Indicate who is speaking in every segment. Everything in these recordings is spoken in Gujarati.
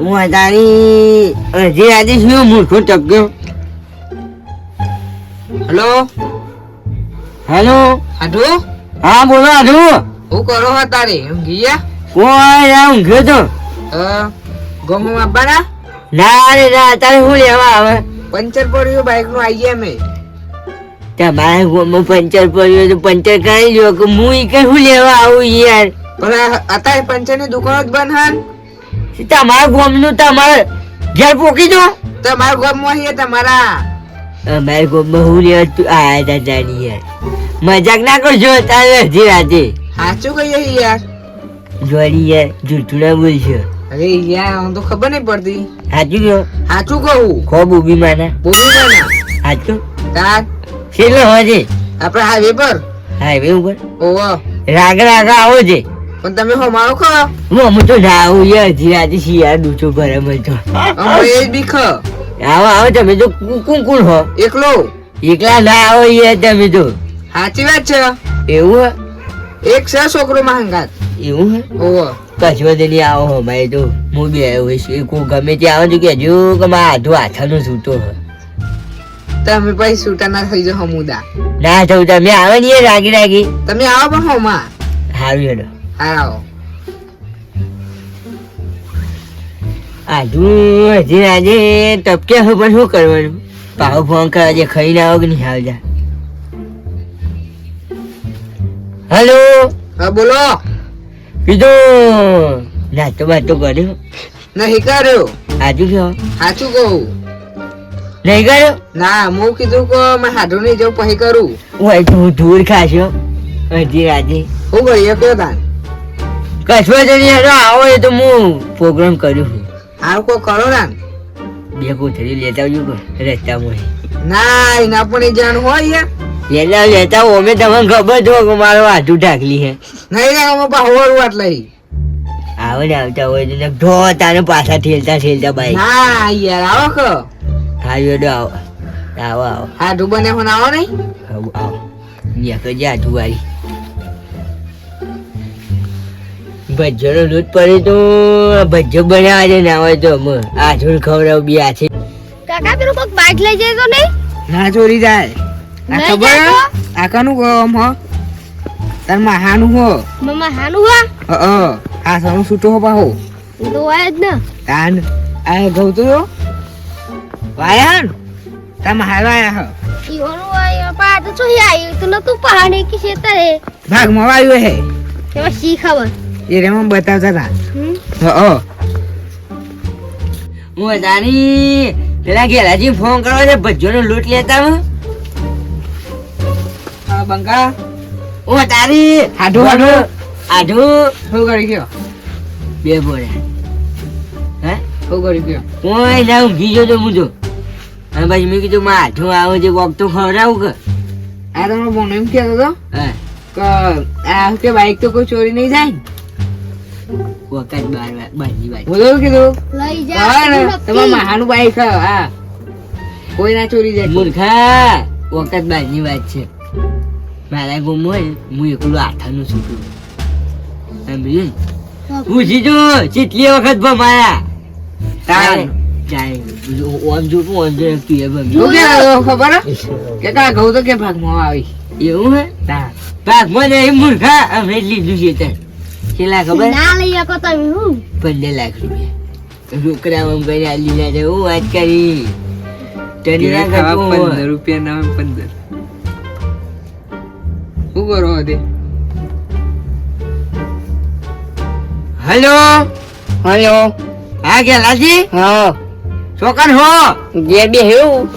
Speaker 1: હું તારી હજી આજે શું મૂર્ખો ટપક્યો
Speaker 2: હલો?
Speaker 1: હેલો?
Speaker 2: આઢુ
Speaker 1: હા બોલો આધુ.
Speaker 2: હું કરો હો તારે એમ ગયા?
Speaker 1: કોઈ ના ઊંઘ્યો તો.
Speaker 2: ગમો આપવાના
Speaker 1: ના રે ના તારે શું લેવા આવે?
Speaker 2: પંચર પડ્યું બાઈકનું આઈ ગયા મેં.
Speaker 1: તમારા ગોમાં પંચર પડ્યું તો પંચર કરાવી લ્યો કે હું એ કઈ શું લેવા આવું યાર?
Speaker 2: પણ અત્યારે પંચરની દુકાન જ બંધ હાન.
Speaker 1: તમારા ગોમનું તમારે ઘેર પોકી દો.
Speaker 2: તમારા ગામમાં અહીંયા તમારા.
Speaker 1: અમારા ગોમમાં હું ને તું આયા તા જાણી યાર. મજાક ના કરજો તારે હજી રાતે
Speaker 2: સાચું કહીએ યાર.
Speaker 1: જોડી યાર જૂઠું ના બોલશો.
Speaker 2: અરે યાર હું તો ખબર નહીં પડતી.
Speaker 1: સાચું કહો.
Speaker 2: સાચું કહું.
Speaker 1: ખો બુબી માના.
Speaker 2: બોલું ના
Speaker 1: સાચું.
Speaker 2: તાર.
Speaker 1: છેલ્લો હોજે.
Speaker 2: આપણે હાઈવે પર?
Speaker 1: હાઈવે ઉપર.
Speaker 2: ઓવો
Speaker 1: રાગ રાગ આવો છે
Speaker 2: પણ તમે હો મારો ખો
Speaker 1: હું તો આવું યાર હજી રાતે શિયાળ ડૂચો ભરે મને તો.
Speaker 2: અમે એ બી ખ
Speaker 1: આવો આવો તમે તો કું કું કું હો?
Speaker 2: એકલો.
Speaker 1: એકલા ના આવો યાર તમે તો
Speaker 2: સાચી વાત છે.
Speaker 1: એવું હે?
Speaker 2: એક છે છોકરો માંગાત
Speaker 1: એવું હે?
Speaker 2: ઓવો
Speaker 1: કશું દેલી આવો હો મારે તો હું બી આવ્યો છું કોઈ ગમે ત્યાં આવે તો હજુ કે મારા હાથો હાથાનો સૂતો હે.
Speaker 2: તમે પછી છૂટા ના થઈ જાઓ હમુદા.
Speaker 1: ના થયું તમે આવે ને રાગી રાગી.
Speaker 2: તમે આવો પણ હોમાં.
Speaker 1: સારું હેડો.
Speaker 2: આવો.
Speaker 1: આજુ હજી આજે ટપકે હવે પણ શું કરવાનું? પાવ ફોન કરવા આજે ખાઈ ના આવો કે નહીં આવજા હેલો?
Speaker 2: હા બોલો.
Speaker 1: કીધું નાતો બાતો કર્યો?
Speaker 2: નહીં કર્યો.
Speaker 1: આજુ છો?
Speaker 2: સાચું કહું.
Speaker 1: નહીં કર્યો?
Speaker 2: ના હું કીધું કે મેં સાધુ નહીં જવું પછી કરું.
Speaker 1: ઓય તું ધૂળ ખાશો. હજી આજે.
Speaker 2: હું કરીએ કયો તાન
Speaker 1: કશું હેડો આવો એ તો હું પ્રોગ્રામ કર્યું છું.
Speaker 2: હારું કોઈ કરો ના
Speaker 1: બે કોથળી લેતા આવજો રસ્તા રસ્તામાં
Speaker 2: ના એના પણ એ જાણ હોય યાર.
Speaker 1: લેતા લેતા ઓમે તમને ખબર છો કે મારો હાથું ઢાકલી હે
Speaker 2: નહીં ના અમે પાહોર વાત લઈ.
Speaker 1: આવે ને આવતા હોય તો ઢો તાને પાછા ઠેલતા ઠેલતા ભાઈ
Speaker 2: ના યાર આવો કો
Speaker 1: હા હેડો આવો. આવો આવો.
Speaker 2: હા બને પણ આવો નહીં?
Speaker 1: આવો આવો. કરજે હાથું વાળી ભજ્જોનો દૂધ પડે તો ભજ્જો બન્યા છે ના હોય તો આ ઝોલ ખવડાવ બી આ છે.
Speaker 3: કાકા પેલું કોક બાઇક લઈ જાય તો નહીં?
Speaker 2: ના ચોરી જાય આ ખબર?
Speaker 3: જાય તો?
Speaker 2: આ કહો આમ હો. તાર મહાનું હો.
Speaker 3: મમ્મા હાનું હા?
Speaker 2: અ આ સણું છૂટો હો પાહો.
Speaker 3: તો આય જ ને.
Speaker 2: તાન આ ઘઉં તો વાયન તાર મહાલ આયા હો.
Speaker 3: ઈવાનું હોય પા તો શું આવી તો નતું પહાડી કે શેતરે?
Speaker 2: ભાગમાં વાયું હે.
Speaker 3: એમાં શી ખબર?
Speaker 2: એ રેમાં બતાવતા હતા
Speaker 1: હું તારી. પેલા ઘેરાજી ફોન કરવા છે ભજ્જોનો લોટ લેતા હું.
Speaker 2: હા બંકા.
Speaker 1: હું તારી.
Speaker 2: હાડું, હાડું.
Speaker 1: આઢું
Speaker 2: શું કરી ગયો?
Speaker 1: બે બોલ્યા હે?
Speaker 2: શું કરી ગયો?
Speaker 1: હું ના ઊંઘી ગયો તો હું તો અને પછી મેં કીધું માં હાથું આવે છે વોક તો ખવડાવું કે.
Speaker 2: આ તમારો બોનો એમ કહેતો હતો
Speaker 1: હા.
Speaker 2: કે આ કે બાઈક તો કોઈ ચોરી નહીં જાય ને?
Speaker 1: વખત બાર બારની વાત
Speaker 2: બોલો કીધું
Speaker 3: લઈ જા
Speaker 2: તમારા મહાનું બાઈક હે, હા કોઈ ના ચોરી જાય
Speaker 1: મૂર્ખા વખત બારની વાત છે મારા ગુમ હોય હું એકલું આઠાનું છૂટું સમજ્યું? પૂછી જો કેટલી વખત ભમાયા. જાય ઓમ જોતું ઓમ જો તું એ ભમ્યું.
Speaker 2: ખબર? કે કા ઘઉં તો કે ભાગમાં આવી
Speaker 1: એવું હે ભાગમાં નહીં મૂર્ખા અમે લીધું છે તે કેટલા ખબર?
Speaker 3: ના લઈ શકો તમે હું?
Speaker 1: પંદર લાખ રૂપિયા. રોકડા આમ કરીને આલી ના જાય હું વાત કરી. તને ના કરવું પંદર
Speaker 2: રૂપિયા ના પંદર. શું કરો હતે
Speaker 1: હેલો?
Speaker 2: હલો.
Speaker 1: હા ગેલાજી
Speaker 2: હા.
Speaker 1: છોકર હો?
Speaker 2: જે બે હેવું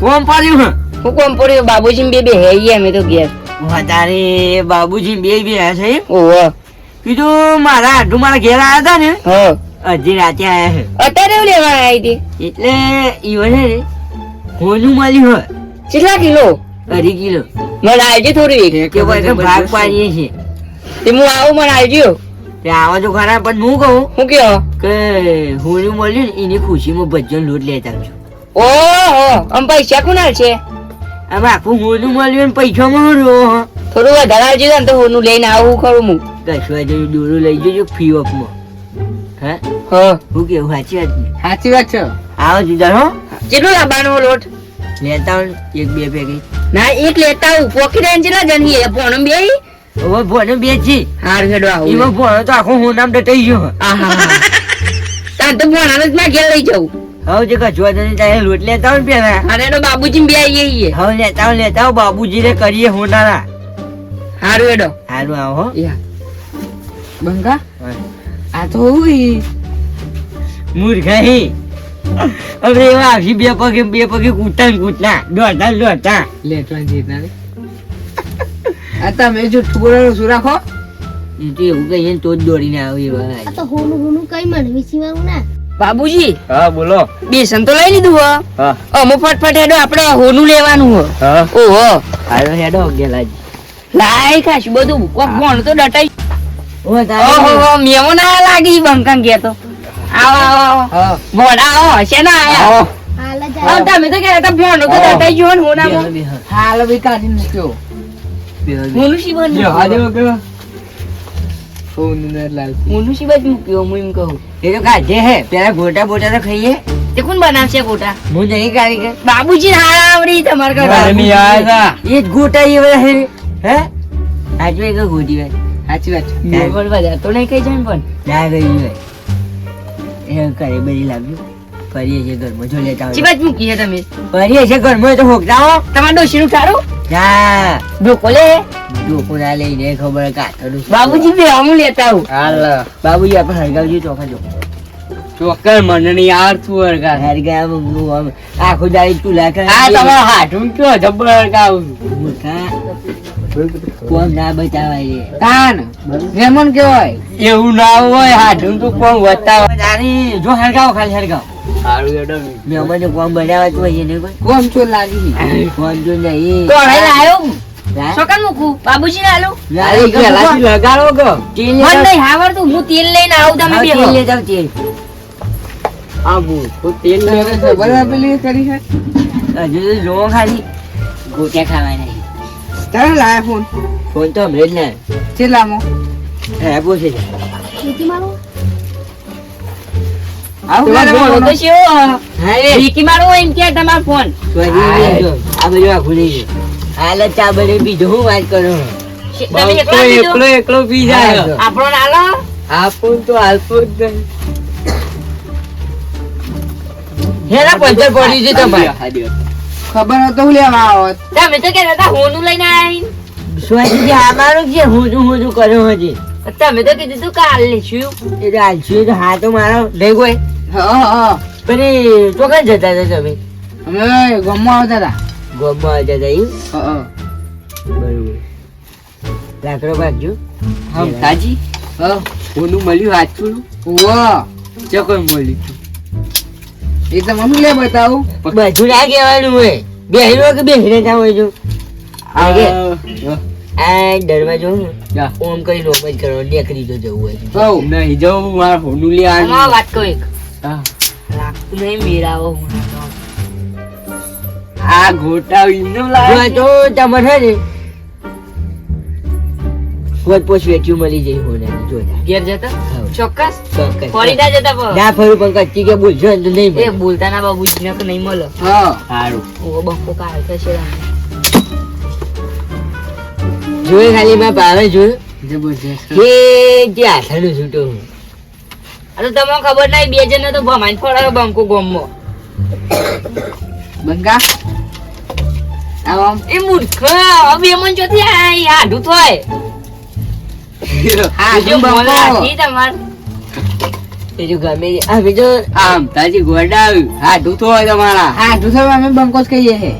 Speaker 1: કોમ પડ્યું હા?
Speaker 2: હું કોમ પડ્યું? બાબુજી બે બે હે અમે તો ગયા
Speaker 1: તારે બાબુજી બે બે છે
Speaker 2: ઓહો.
Speaker 1: કીધું મારા આટલું મારા ઘેર આવ્યા હતા ને હજી રાતે આયા
Speaker 2: અત્યારે એવું લેવા આવી હતી
Speaker 1: એટલે ઈવન છે ને હોનું મળ્યું હોય?
Speaker 2: કેટલા કિલો?
Speaker 1: અઢી કિલો.
Speaker 2: મને આવજે થોડી.
Speaker 1: કે ભાઈ ભાગ પાડીએ છીએ.
Speaker 2: તે હું આવું મને આવજો
Speaker 1: તે આવા તો ખરા પણ હું કહું
Speaker 2: હું કયો?
Speaker 1: કે હોનું મળ્યું ને એની ખુશીમાં ભજન લોટ લેતા આવજો.
Speaker 2: ઓહો આમ પૈસા કોના છે?
Speaker 1: હવે આખું હોનું મળ્યું ને પૈસામાં હું?
Speaker 2: થોડું વધારે આવજો ને તો હું લઈને આવું ખરું હું.
Speaker 1: કશું જવું દોરો લઈ જજો ફી ઓફમાં હે?
Speaker 4: હ.
Speaker 1: હું કેવું સાચી વાત ને
Speaker 4: સાચી વાત છે.
Speaker 1: આવો જુદા હો.
Speaker 4: કેટલો લાવવાનો લોટ?
Speaker 1: લેતા એક બે પેકેટ.
Speaker 4: ના એક લેતા આવું. પોકી આઈને કેટલા જણ છે પોણમ બે?
Speaker 1: ઓ ભોને બે છે.
Speaker 4: હાર હેડો આવું.
Speaker 1: એમાં ભોનો તો આખો હું નામ ડટાઈ ગયો.
Speaker 4: આહા. તાર તો ભણાને જ માં ઘેર લઈ જાઉં.
Speaker 1: હવે જે કચવા તને તારે લોટ લેતા આવો ને પેલા
Speaker 4: અરે બાબુજી બે આવીએ
Speaker 1: હવે લેતા લેતા બાબુજી ને કરીએ હોનારા
Speaker 4: હારું એડો
Speaker 1: હારું આવો હો.
Speaker 4: યા. બંગા? આ તો હું ઈ.
Speaker 1: મૂર્ખાઈ. હવે એવા આવશે બે પગે બે પગે કૂટા ને કૂટતા દોડતા દોડતા.
Speaker 4: લેટવાન જીતના રે. આ તમે જો ઠુકરો શું રાખો?
Speaker 1: એ તો એવું કહીએ તો જ દોડીને આવે એવા
Speaker 3: તો હોનું હોનું કઈ મને વિસીવાનું ના?
Speaker 4: બાબુજી
Speaker 1: હા બોલો.
Speaker 4: બેસન તો લઈ લીધું હો.
Speaker 1: હા.
Speaker 4: અમો ફટફટ હેડો આપણે હોનું લેવાનું હો.
Speaker 1: હા.
Speaker 4: ઓહો.
Speaker 1: આયો હેડો ગેલાજી
Speaker 4: લાય ખાશ બધું. કોક ભણ તો ડટાઈ. ઓહો મેમો ના લાગી બંકાન ગયા તો. આવો આવો મોડા આવો હશે ના આયા?
Speaker 3: હાલ જ
Speaker 4: હા તમે તો કહેતા ભણ તો
Speaker 1: આવો.
Speaker 4: ડટાઈ ગયો ને હોનામાં હાલ બી કાઢી મૂક્યો
Speaker 1: બેહો, બેહો.
Speaker 4: હોનું શી બન
Speaker 1: બેહો, આ દેવો, બેહો.
Speaker 4: હોનું શી બાજુ મૂક્યો હું એમ કહું.
Speaker 1: એ તો કાઢે હે. પેલા ગોટા બોટા તો ખાઈએ.
Speaker 4: તે કોણ બનાવશે ગોટા?
Speaker 1: હું નહીં કારીગર
Speaker 4: બાબુજી હારા આવડી તમારે
Speaker 1: એ જ ગોટા એ બધા હે? આજુ એક ગોટી હોય
Speaker 4: સાચી વાત તો નહીં કઈ જાય પણ.
Speaker 1: ના ગઈ હોય. એ કરે બધી લાવ્યું ફરીએ છે ઘરમાં. જો લેતા હોય.
Speaker 4: બાજુ મૂકી છે તમે.
Speaker 1: ફરીએ છે ઘરમાં તો હોકતા હો.
Speaker 4: તમારા ડોશીનું ઠારું?
Speaker 1: ના.
Speaker 4: ઢોકો લે.
Speaker 1: લોકો ના લઈને ખબર કાતરું
Speaker 4: બાબુજી બે હું લેતા આવું.
Speaker 1: હાલ. બાબુજી આપણે હરગાવજી ચોખા જો.
Speaker 4: ચોક્કસ મને નહીં આવડતું હરગા
Speaker 1: હરગાવ હું આમ. આખો દાડી તુલા કરે.
Speaker 4: આ તમારો હાથું કયો જબ્બર હરગાવું
Speaker 1: મૂર્ખા. ના બચાવાય
Speaker 4: કેવાય એવું ના હોય હાડું તો કોણ વધતા હોય
Speaker 1: તારી જો હરગાવ ખાલી હરગાવ
Speaker 4: સારું એડો
Speaker 1: મેં કોમ બનાવવા તો હોય
Speaker 4: કોમ ચો લાગી
Speaker 1: કોમ જો નહીં.
Speaker 4: કોણ હે. લાયો સોકન મૂકું બાબુજી ને આલું.
Speaker 1: અરે લગાડો ગો. તેલ
Speaker 4: મને નહીં આવડતું હું તેલ લઈને આવું તમે બે
Speaker 1: તેલ લેતા આવ, તેલ
Speaker 4: આવું તો તેલ
Speaker 1: બરાબર કરી છે? હજુ તો જોવો ખાલી. ગોટ્યા ખાવા નહીં
Speaker 4: તારે લાયા ફોન?
Speaker 1: ફોન તો હમણાં જ ના
Speaker 4: ચેલામો?
Speaker 1: હે પૂછે છે.
Speaker 3: ખેતી
Speaker 4: આવું ફોન તો શેવો
Speaker 1: હા
Speaker 4: વિકી મારો એમ કે તમારો ફોન.
Speaker 1: આ બધું આખું લઈ ગયું હાલ ચા બને બીજું હું વાત કરું?
Speaker 4: એકલો એકલા
Speaker 1: એકલો પી
Speaker 4: જાય. આપણો નાલો
Speaker 1: આપું તો હાલતું જ નહીં. હેરા પંચર પડી છે તમારે.
Speaker 4: ખબર હતો હું લેવા આવત. તમે તો કહેતા હતા હોનું લઈને આયા
Speaker 1: આ અમારું છે હું હું શું કર્યો હજી.
Speaker 4: તમે તો કીધું તું કાલ લેશું.
Speaker 1: એ તો હાલશું તો હા તો મારો નહીં કોઈ
Speaker 4: હા હા
Speaker 1: પણ એ તો કઈ જતા હતા તમે?
Speaker 4: અમે ગમવા આવતા હતા.
Speaker 1: ગમવા આવતા હતા એમ?
Speaker 4: હા
Speaker 1: બરોબર. લાકડો ભાગજો
Speaker 4: હમ તાજી. હા.
Speaker 1: ઓનું મળ્યું હાચું
Speaker 4: ઓ
Speaker 1: ચકોર મળ્યું.
Speaker 4: એ તો મમ્મી લે બતાવું.
Speaker 1: બધું ના કહેવાનું હોય. બેહરો કે બેહીને ત્યાં હોય જો. આગે. આ દરવાજો ઓમ કરીને ઓમ જ કરો નીકળી તો જવું હોય
Speaker 4: હઉ
Speaker 1: નહીં જવું મારા હોનું લે
Speaker 4: આ વાત કહું એક.
Speaker 1: હા.
Speaker 4: લાગતું નહીં મેરાવો હું.
Speaker 1: આ ગોટા ઈનો લાગે તો તમારે ને પોચ વેચ્યું મળી જાય હોનાની જોતા.
Speaker 4: ઘેર જતા? ચોક્કસ?
Speaker 1: ચોક્કસ.
Speaker 4: ફરી ના જતા પણ.
Speaker 1: ના ફરું પણ કચ્ચી કે બોલશો ને નહીં
Speaker 4: એ બોલતા ના બાબુજી ને નહીં મળે. હા.
Speaker 1: સારું.
Speaker 4: ઓ બંકો કાઢ થશે
Speaker 1: જોઈ ખાલી માં ભાવે જોયું
Speaker 4: જબરજસ્ત.
Speaker 1: કે જે હાથાનું છૂટો હું.
Speaker 4: અરે તમને ખબર નહીં બે જણ તો ભમાઈ ફળાયો બંકો ગોમમાં. બંગા? આમ એ મૂર્ખ બે મન ચોથી આઈ આઢું થોય હા જો બોલાથી તમાર
Speaker 1: એ જો ગમે. આ બીજો
Speaker 4: આમ તાજી ગોડા આવ્યું. હા ઢૂથો હોય તમારા. હા ઢૂથો અમે બંકોસ કહીએ છે.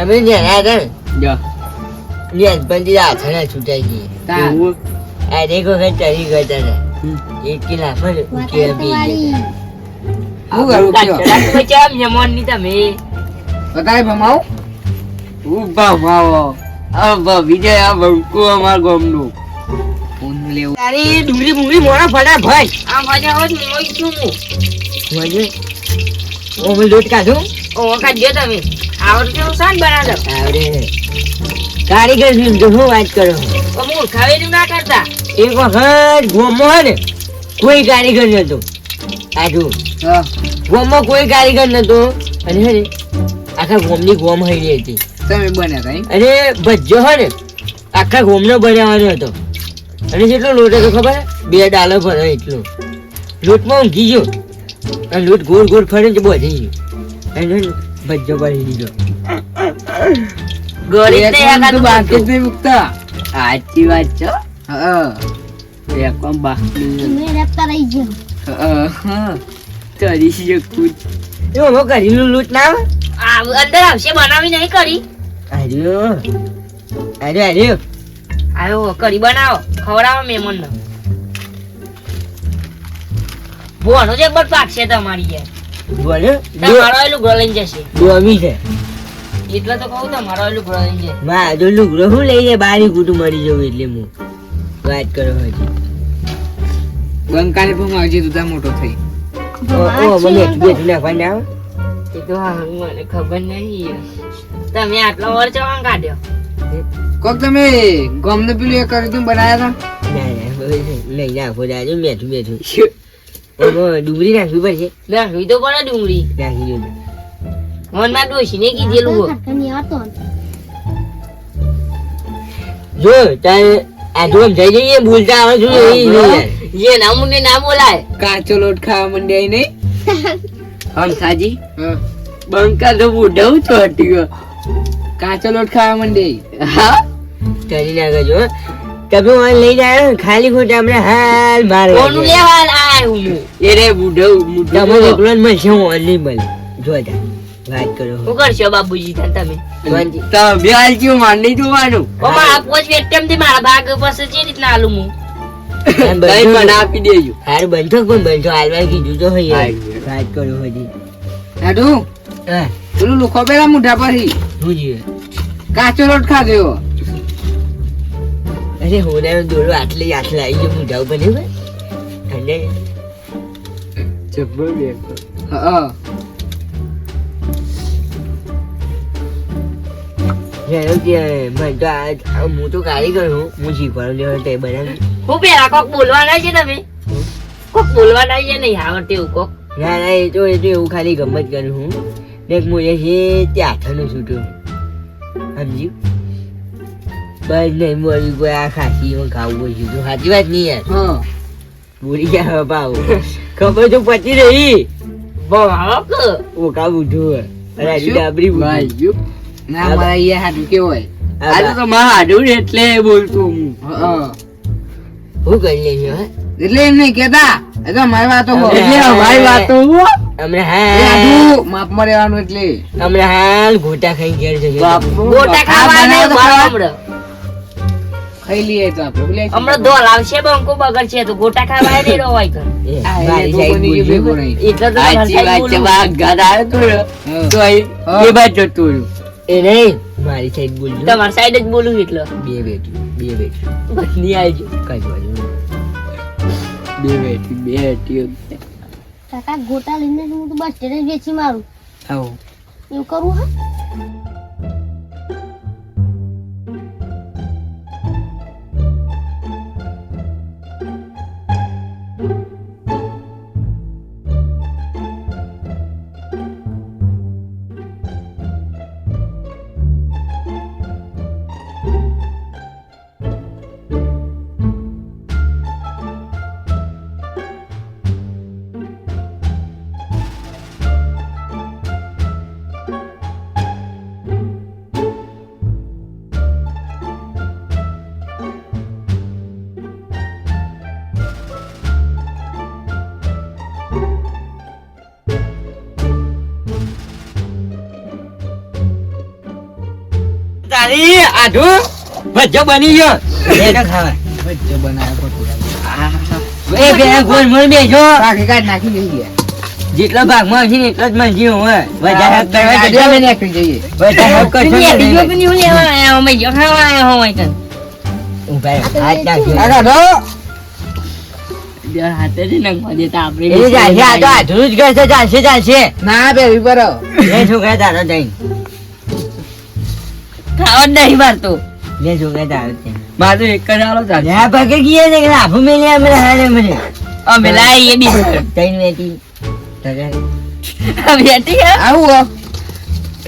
Speaker 1: અમે નેના હતા ને
Speaker 4: જો.
Speaker 1: નેનપણથી હાથાના છૂટાઈ ગઈ. આ એક વખત ચરી ગયા હતા એક કિલો આપો ઉકેલ પી
Speaker 4: હું કરું બચાવ જમણની તમે. બતાય ભમાવ?
Speaker 1: ઊભા માવો આ વિજય આ બંકુ અમાર ગામનું.
Speaker 4: ફોન લેવું.
Speaker 1: તારી ડુંગળી મુંગળી મોડા ફટા ભાઈ.
Speaker 4: આ મજા હોત મોઈ છું.
Speaker 1: ઓ ઓમે લોટ કાઢું.
Speaker 4: ઓ કાઢજો તમે. આવડતું કેવું શાન બનાવજો.
Speaker 1: આવડે. કારીગર છું તો શું વાત કરો?
Speaker 4: ઓ મૂર્ખાવેલું ના કરતા.
Speaker 1: એક વખત ગોમો હે ને કોઈ કારીગર નતો. આજુ
Speaker 2: હા.
Speaker 1: ગોમમાં કોઈ કારીગર નતો. અને હે આખા ગોમની ગોમ હૈલી હતી.
Speaker 2: તમે બન્યા કઈ?
Speaker 1: અને ભજ્જો હે ને આખા ગોમનો બનાવવાનો હતો. અને જેટલો લોટ હતો ખબર? બે ડાલો ભરો એટલો. લોટમાં ઊંઘી ગયો. અને લોટ ગોળ ગોળ ફરે તો બોધી ગયો. એને ભજ્જો ભરી દીધો
Speaker 2: વાર બાકી. જ નહીં મૂકતા.
Speaker 1: સાચી વાત છે
Speaker 2: હા.
Speaker 1: એકમ બાકી
Speaker 3: મેં રખતા ગયો.
Speaker 2: હા, હા. તરી શકું?
Speaker 1: એવો હો લોટ ના આવે?
Speaker 4: અંદર આવશે બનાવી નહીં કરી.
Speaker 1: અરે અરે આર્યો
Speaker 4: આવ્યો કરી બનાવો ખવડાવો મહેમાનને ભોણું જે બટ પાકશે તમારી યાર.
Speaker 1: બોલે
Speaker 4: તમારો એલું લઈને જશે.
Speaker 1: ડોમી છે.
Speaker 4: એટલે તો કહું તમારો એલું લઈને જશે.
Speaker 1: માં જો લુગરો હું લઈને બારી કુટું મરી જવું એટલે હું. વાત કરો હજી.
Speaker 2: બંકાને પણ આવજે તું મોટો થઈ.
Speaker 1: ઓ ઓ મને બે નાખવા ભાઈ આવ.
Speaker 4: એ તો હા, મને ખબર નહીં તમે આટલો વર કાઢ્યો.
Speaker 2: કોક તમે ગમને પેલું એ કરી તું બનાયા
Speaker 1: હતા ના નહીં નાખો દાદુ મેઠું બેઠું ઓમાં ડુંગળી નાખવી પડશે.
Speaker 4: નાખવી તો પડે ડુંગળી.
Speaker 1: નાખી દો
Speaker 4: મનમાં ડોસીને કીધેલું હો.
Speaker 1: જો તારે આ જો જઈ જઈએ ભૂલતા આવે છું એ
Speaker 4: નામું ને ના બોલાય.
Speaker 2: કાચો લોટ ખાવા માંડ્યા નહીં
Speaker 1: આમ થાજી બંકા તો બુઢવું તો હટી
Speaker 2: કાચો લોટ ખાવા મંડે
Speaker 1: હા? કરી નાખજો. તમે ઓન લઈ જાય ખાલી ખોટા આપણે હાલ મારે
Speaker 4: કોનું લેવા આયા હું?
Speaker 1: એ રે બુઢવ તમે એકલો જ નહીં મળે. જો તા વાત કરો
Speaker 4: શું કરશો બાબુજી તાન તમે.
Speaker 1: તમે હાલ કેવું માંડી જોવાનું.
Speaker 4: ઓમાં મારા પોચ વેટમથી મારા ભાગ પાસે છે રીતના આલું હું.
Speaker 1: આપી દેજો. હારું પણ હાલવા કીધું તો હોય વાત કરો હજી.
Speaker 2: હાડું પેલું લુખો પેલા મુઠા
Speaker 1: પર
Speaker 2: કાચો રોટ ખાધો
Speaker 1: અરે હોનાનો દોરો આટલે આટલે આવી ગયો મોઢા ઉપર નહીં અને જબ્બર બે
Speaker 2: હા
Speaker 1: મને તો આ આ હું તો કારીગર હું હું શીખવાડું લેવા તે બનાવી
Speaker 4: હું પેલા કોક બોલવાના છે તમે? કોક બોલવાના છે નહીં આવડતું એવું કોક?
Speaker 1: ના ના એ તો એ તો એવું ખાલી ગમત કરું હું એક હું એ છે તે હાથનું છૂટું. સમજ્યું બસ નહીં મળી કોઈ આ ખાસી એમાં ખાવું હોય છૂટું સાચી વાત નહીં યાર
Speaker 2: હા
Speaker 1: ભૂલી ગયા બાપા ખબર તો પતી રહી
Speaker 4: ભાવ
Speaker 1: ઓ કા બુઢું અરે હજી ડાબરી બુઢું.
Speaker 2: ના મારા અહીંયા હાડું કેવાય
Speaker 1: આ તો તમારા હાડું એટલે બોલતો હું
Speaker 2: હા
Speaker 1: કરી લેજો હા
Speaker 2: એટલે એમ નહીં કેતા એ તો અમારી વાતો હો.
Speaker 1: એટલે અમારી વાતો હમણાં હાલ
Speaker 2: માપ રહેવાનું એટલે
Speaker 1: હમણાં હાલ ગોટા ખાઈ ઘેર જજો
Speaker 4: ગોટા ખાવા નહીં ભાવ હમણાં
Speaker 2: ખાઈ લઈએ તો આપણે. બોલે
Speaker 4: હમણાં દોલ આવશે બંકો બગર છે તો ગોટા ખાવા નહીં રોવાય કર
Speaker 2: તો બની
Speaker 4: તમારી સાઈડ
Speaker 1: ઘર આવ્યો તો તો એ બાજુ જતો રહ્યો. એ નહીં. મારી સાઈડ બોલજો
Speaker 4: તમારી સાઈડ જ બોલું એટલે.
Speaker 1: બે બેઠી બે
Speaker 4: આવજો.
Speaker 1: કઈ બાજુ બે બેઠી બે
Speaker 3: કાકા ગોટા લઈને હું તો બસ સ્ટેન્ડ વેચી મારું.
Speaker 2: આવો.
Speaker 3: એવું કરવું હા?
Speaker 1: તારી આઢુ ભજ્જો બની ગયો બેઠો ખાવા
Speaker 2: વચ્ચે બનાવ્યો
Speaker 1: એ બે ગોળ મોળ બેઠો
Speaker 2: પાકી કાઢ નાખી દઈ ગયા.
Speaker 1: જેટલો ભાગમાં હશે ને એટલો જ મળશે હું વધારે હક કરવા જજો.
Speaker 2: અમે નાખી જઈએ.
Speaker 1: વધારે હક કરશો ને
Speaker 4: બીજો
Speaker 1: એટલે.
Speaker 4: હું લેવા આયા અમે જો ખાવા આયા હોય
Speaker 1: હાથ.
Speaker 2: આ.
Speaker 4: હાથે જ દેતા આપણે
Speaker 1: એ આ તો જ
Speaker 2: ના બે આવો.
Speaker 1: લે છોકરા તારો જઈને
Speaker 4: ખાવા નહીં મારતો
Speaker 1: લે છોકરા તારો જઈને
Speaker 4: મારું એક જ આલો
Speaker 1: લે ભાગે ગીએ ને કે મેલે અમે હારે મને
Speaker 4: અમે એ બી
Speaker 1: તૈન વેટી. તગારી.
Speaker 4: બેટી હે?
Speaker 2: આવું.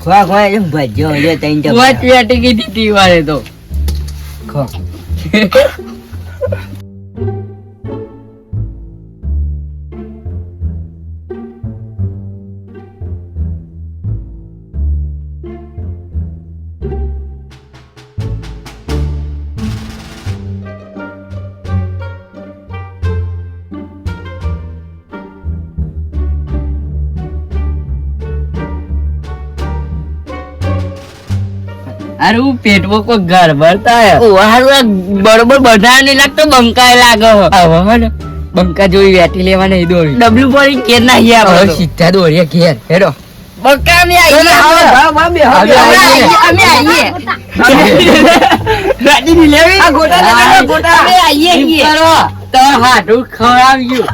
Speaker 1: ખોવા ખોવા એમ ભજ્યો લે તૈન
Speaker 4: તો
Speaker 1: વાત
Speaker 4: બેટી કીધી તી વારે તો.
Speaker 1: ખો.
Speaker 4: હું પેટમાં કોઈ ગરબડ થાય બરોબર બધા નહીં લાગતો બંકાય લાગે હવે બંકા જોઈ વેટી લેવા નહીં દોડી ડબલું પડી કે ના
Speaker 1: હવે
Speaker 4: અહીંયા
Speaker 1: સીધા દોડીએ ઘેર હેડો.
Speaker 4: બંકા અમે આવીએ.
Speaker 1: હવે.
Speaker 4: અમે આવીએ.
Speaker 1: ગાડી લેવી?
Speaker 2: આ ગોટા
Speaker 4: આવીએ છીએ. તો હાટું ખવડાવ્યું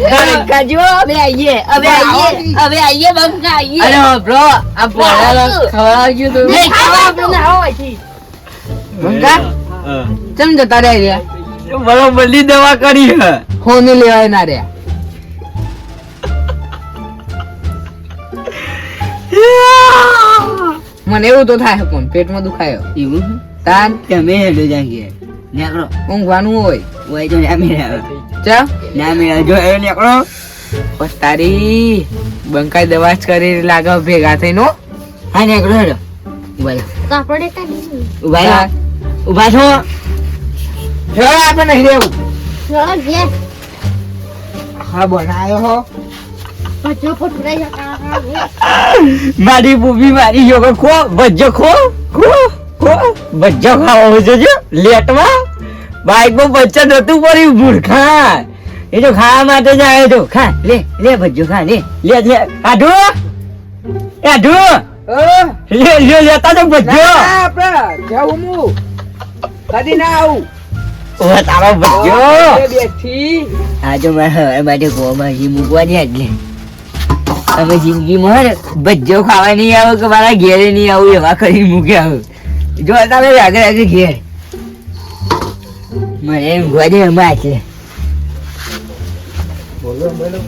Speaker 4: બંકા જો અમે આવીએ અમે આવીએ અમે આવીએ બંકા આવીએ
Speaker 1: અરે બ્રો આ પોળાલો ખવડાવજો તો.
Speaker 4: નહીં, ખાવા આપણે હોય અહીંથી.
Speaker 2: બંકા ચમ જતા રહ્યા રહ્યા
Speaker 1: બરોબરની દવા કરી હે.
Speaker 2: હોનું લેવાય ના રહ્યા. મને એવું તો થાય પણ પેટમાં દુખાયો.
Speaker 1: એવું
Speaker 2: તાન.
Speaker 1: તમે હેડો જા ઘેર નીકળો.
Speaker 2: ઊંઘવાનું હોય.
Speaker 1: હોય તો ના મેળાવે.
Speaker 2: ચા?
Speaker 1: ના મેળાવે. જો એ નીકળો.
Speaker 2: બસ તારી બંકાઈ દવા જ કરી લાગે ભેગા થઈને હો.
Speaker 1: હા નીકળો હેડો. ઊભા રહો.
Speaker 3: તો
Speaker 1: ઊભા ઊભા છો?
Speaker 2: જો આપણે નહીં રહેવું. હા બનાયો
Speaker 1: મારી બુબી મારી યોગો ખો ભજ્જો ખો ખો. ભજ્જો ખાવો જોજો લેટમાં. બાઈકમાં બચ્ચા નતું પડ્યું મૂર્ખા એ તો ખાવા માટે જ આવ્યો તો ખા લે લે ભજ્જો ખા લે લે લે. આઢુ આઢુ લે લે લેતા તો ભજ્જો.
Speaker 2: ના, ના, આપણે જાઉં હું. કદી ના આવું.
Speaker 1: ઓ તારો ભજ્જો.
Speaker 2: બેઠી
Speaker 1: આ તો મારા માટે ગોમાં જી મૂકવાની એટલે. તમે જિંદગીમાં ભજ્જો ખાવા નહીં આવો કે મારા ઘેરે નહીં આવું એવા કરી મૂક્યા આવું જો તમે આગળ આગળ ઘેર. મને એમ ગોજે એમાં છે
Speaker 2: બોલો બોલો.